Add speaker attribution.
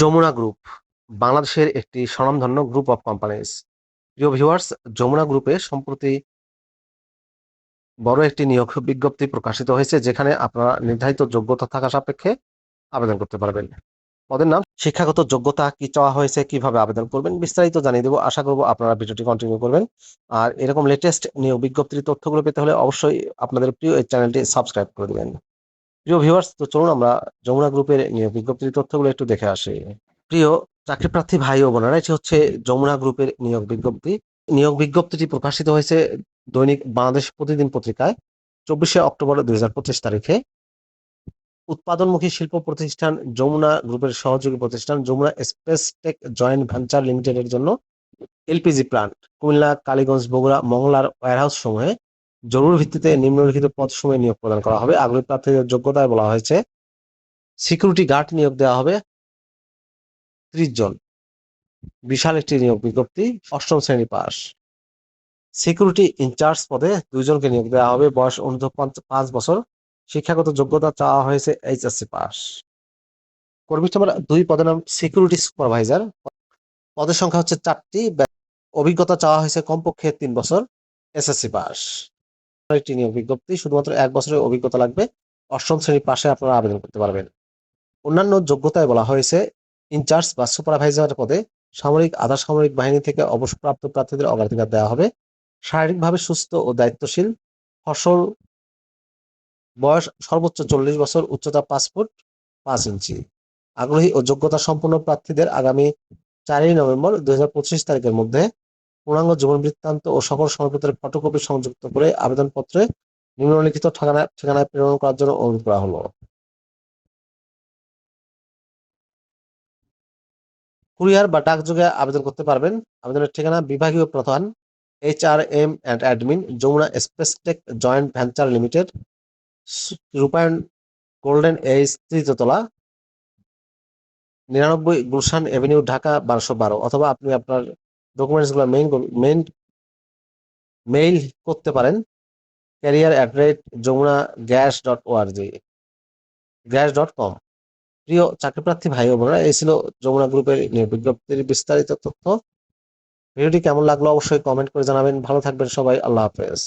Speaker 1: Jamuna group, বাংলাদেশের একটি স্বনামধন্য গ্রুপ অফ কোম্পানিজ। প্রিয় ভিউয়ার্স, যমুনা গ্রুপে সম্প্রতি বড় একটি নিয়োগ বিজ্ঞপ্তি প্রকাশিত হয়েছে, যেখানে আপনারা নির্ধারিত যোগ্যতা থাকা সাপেক্ষে আবেদন করতে পারবেন। পদের নাম, শিক্ষাগত যোগ্যতা কি চাওয়া হয়েছে, কীভাবে আবেদন করবেন, বিস্তারিত জানিয়ে দেবো। আশা করব আপনারা ভিডিওটি কন্টিনিউ করবেন। আর এরকম লেটেস্ট নিয়োগ বিজ্ঞপ্তির তথ্যগুলো পেতে হলে অবশ্যই আপনাদের প্রিয় এই চ্যানেলটি সাবস্ক্রাইব করে দেবেন। প্রিয় ভিউয়ার্স তো চলুন আমরা যমুনা গ্রুপের বিজ্ঞপ্তির তথ্যগুলো একটু দেখে আসি। প্রিয় চাকরি প্রার্থী ভাই ও বোনেরা, এটি হচ্ছে যমুনা গ্রুপের নিয়োগ বিজ্ঞপ্তি। নিয়োগ বিজ্ঞপ্তিটি প্রকাশিত হয়েছে দৈনিক বাংলাদেশ প্রতিদিন পত্রিকায়, চব্বিশে অক্টোবর দুই হাজার পঁচিশ তারিখে। উৎপাদনমুখী শিল্প প্রতিষ্ঠান যমুনা গ্রুপের সহযোগী প্রতিষ্ঠান Jamuna space tech joint venture লিমিটেডের জন্য এলপিজি প্লান্ট, কুমিল্লা, কালীগঞ্জ, বগুড়া, মংলার ওয়ারহাউস সমূহে জরুরি ভিত্তিতে নিম্নলিখিত পদ সময়ে নিয়োগ প্রদান করা হবে। আগ্রহী প্রার্থীদের যোগ্যতায় বলা হয়েছে সিকিউরিটি গার্ড নিয়োগ দেওয়া হবে ত্রিশ জন। বিশাল একটি নিয়োগ বিজ্ঞপ্তি, অষ্টম শ্রেণি পাস। সিকিউরিটি ইনচার্জ পদে দুইজনকে নিয়োগ দেওয়া হবে। বয়স পঞ্চ- পাঁচ বছর। শিক্ষাগত যোগ্যতা চাওয়া হয়েছে এইচএসসি পাস। কর্মী নম্বর দুই পদের নাম সিকিউরিটি সুপারভাইজার পদের সংখ্যা হচ্ছে চারটি। অভিজ্ঞতা চাওয়া হয়েছে কমপক্ষে তিন বছর। SSC pass. একটি নিয়োগ বিজ্ঞপ্তি শুধুমাত্র এক বছরের অভিজ্ঞতা লাগবে। অষ্টম শ্রেণি পাশে আপনারা আবেদন করতে পারবেন। অন্যান্য যোগ্যতায় বলা হয়েছে, ইনচার্জ বা সুপারভাইজার পদে সামরিক, আধা সামরিক বাহিনী থেকে অবসরপ্রাপ্ত প্রার্থীদের অগ্রাধিকার দেওয়া হবে। শারীরিকভাবে সুস্থ ও দায়িত্বশীল, ফসল বয়স সর্বোচ্চ চল্লিশ বছর, উচ্চতা পাঁচ ফুট পাঁচ ইঞ্চি। আগ্রহী ও যোগ্যতা সম্পন্ন প্রার্থীদের আগামী চারই নভেম্বর দুই হাজার পঁচিশ তারিখের মধ্যে পূর্ণাঙ্গ জীবন বৃত্তান্ত ও সকল সনদপত্রের ফটোকপি সংযুক্ত করে আবেদনপত্রে নিম্নলিখিত ঠিকানায় ঠিকানায় প্রেরণ করার জন্য অনুরোধ করা হলো। কুরিয়ার বা ডাকযোগে আবেদন করতে পারবেন। আবেদনের ঠিকানা বিভাগীয় প্রধান H R M and admin Jamuna space tech joint venture limited Rupayan golden H তৃতীয়তলা নিরানব্বই গুলশান এভিনিউ ঢাকা বারোশো বারো, অথবা আপনি আপনার ডকুমেন্টসগুলো মেইন মেইন মেইল করতে পারেন career at rate Jamuna gas dot O R G gas dot com প্রিয় চাকরিপ্রার্থী ভাই ও বোনেরা, এই ছিল যমুনা গ্রুপের বিজ্ঞপ্তির বিস্তারিত তথ্য। ভিডিওটি কেমন লাগল অবশ্যই কমেন্ট করে জানাবেন। ভালো থাকবেন সবাই, আল্লাহ হাফেজ।